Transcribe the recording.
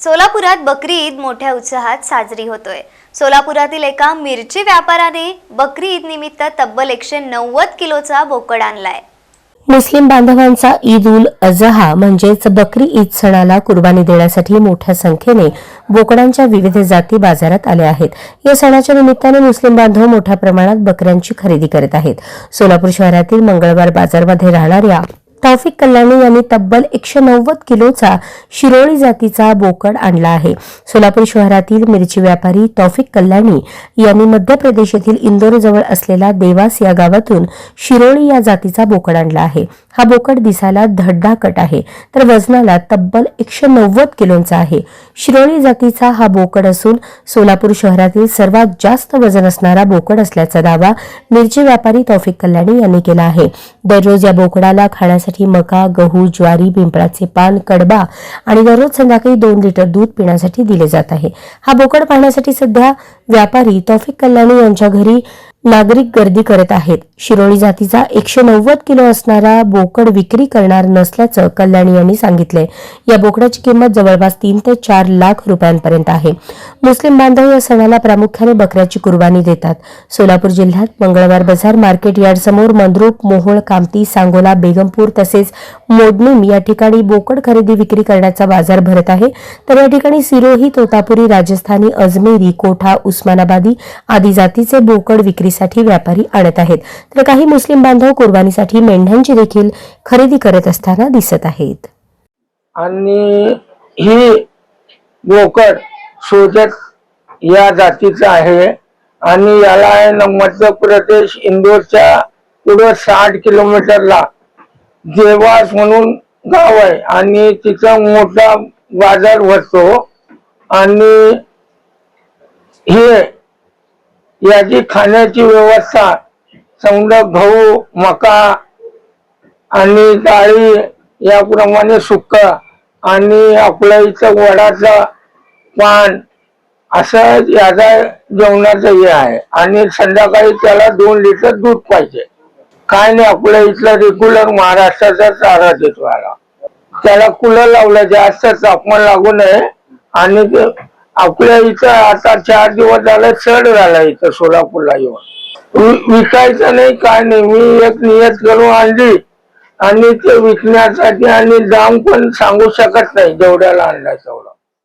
सोलापुरात बकरी ईद मोठ्या उत्साहात साजरी होतोय. सोलापुरातील एका मिरची व्यापाराने बकरी ईद निमित्त तब्बल एकशे नव्वद किलोचा बोकड आणलाय. मुस्लिम बांधवांचा ईद उल अजहा म्हणजेच बकरी ईद सणाला कुर्बानी देण्यासाठी मोठ्या संख्येने बोकडांच्या विविध जाती बाजारात आल्या आहेत. या सणाच्या निमित्ताने मुस्लिम बांधव मोठ्या प्रमाणात बकऱ्यांची खरेदी करत आहेत. सोलापूर शहरातील मंगळवार बाजारमध्ये राहणाऱ्या तौफिक कल्याणी यांनी तब्बल एकशे नव्वद किलोचा शिरोळी जातीचा बोकड आणला आहे. सोलापूर शहरातील मिरची व्यापारी तौफिक कल्याणी यांनी मध्य प्रदेश येथील इंदोरजवळ असलेला देवास या गावातून शिरोळी या जातीचा बोकड आणला आहे. हा बोकड दिसायला धड्डाकट आहे. तर वजनाला तब्बल एकशे नव्वद किलोचा आहे. शिरोळी जातीचा हा बोकड असून सोलापूर शहरातील सर्वात जास्त वजन असणारा बोकड असल्याचा दावा मिरची व्यापारी तौफिक कल्याणी यांनी केला आहे. दररोज या बोकडाला खाण्यासाठी मका गहू ज्वारी पिंपळाचे पान कडबा आणि दररोज संध्याकाळी दोन लिटर दूध पिण्यासाठी दिले जात आहे. हा बोकड पाहण्यासाठी सध्या व्यापारी तौफिक कल्याणी यांच्या घरी नागरिक गर्दी करत आहेत. शिरोळी जातीचा एकशे नव्वद किलो असणारा बोकड विक्री करणार नसल्याचं कल्याणी यांनी सांगितलंय. या बोकडाची किंमत जवळपास तीन ते चार लाख रुपयांपर्यंत आहे. मुस्लिम बांधव या सणाला प्रामुख्याने बकऱ्याची कुर्बानी देतात. सोलापूर जिल्ह्यात मंगळवार बाजार मार्केट यार्ड समोर मंद्रुप मोहोळ कामती सांगोला बेगमपूर तसेच मोडणीम या ठिकाणी बोकड खरेदी विक्री करण्याचा बाजार भरत आहे. तर या ठिकाणी सिरोही तोतापुरी राजस्थानी अजमेरी कोठा उस्मानाबादी आदी जातीचे बोकड विक्री खरेदीसाठी व्यापारी आणत आहेत. तर काही मुस्लिम बांधव कुर्बानीसाठी मेंढ्यांची देखील खरेदी करत असताना दिसत आहेत. आणि ही बोकड सोजत या जातीचा आहे आणि याला आहे ना मध्य प्रदेश इंदोरच्या पुढे साठ किलोमीटरला देवास म्हणून गाव आहे. आणि तिचा मोठा बाजार भरतो आणि हे याची खाण्याची व्यवस्था समजा गहू मका आणि डाळी याप्रमाणे सुक्क आणि आपल्या इथं वडाचं पान असं याचा जेवणाचं हे आहे. आणि संध्याकाळी त्याला दोन लिटर दूध पाहिजे. काय नाही आपल्या इथला रेग्युलर महाराष्ट्राचा चारा देतो त्याला कुलर लावलं जास्त तापमान लागू नये आणि ते आपल्या इथं आता चार दिवस झाले चढ झाला इथं सोलापूरला येऊन. विकायचं नाही काय नाही. मी एक नियत करून आणली आणि ते विकण्यासाठी आणि दाम पण सांगू शकत नाही जेवढ्याला आणलाय तेवढं.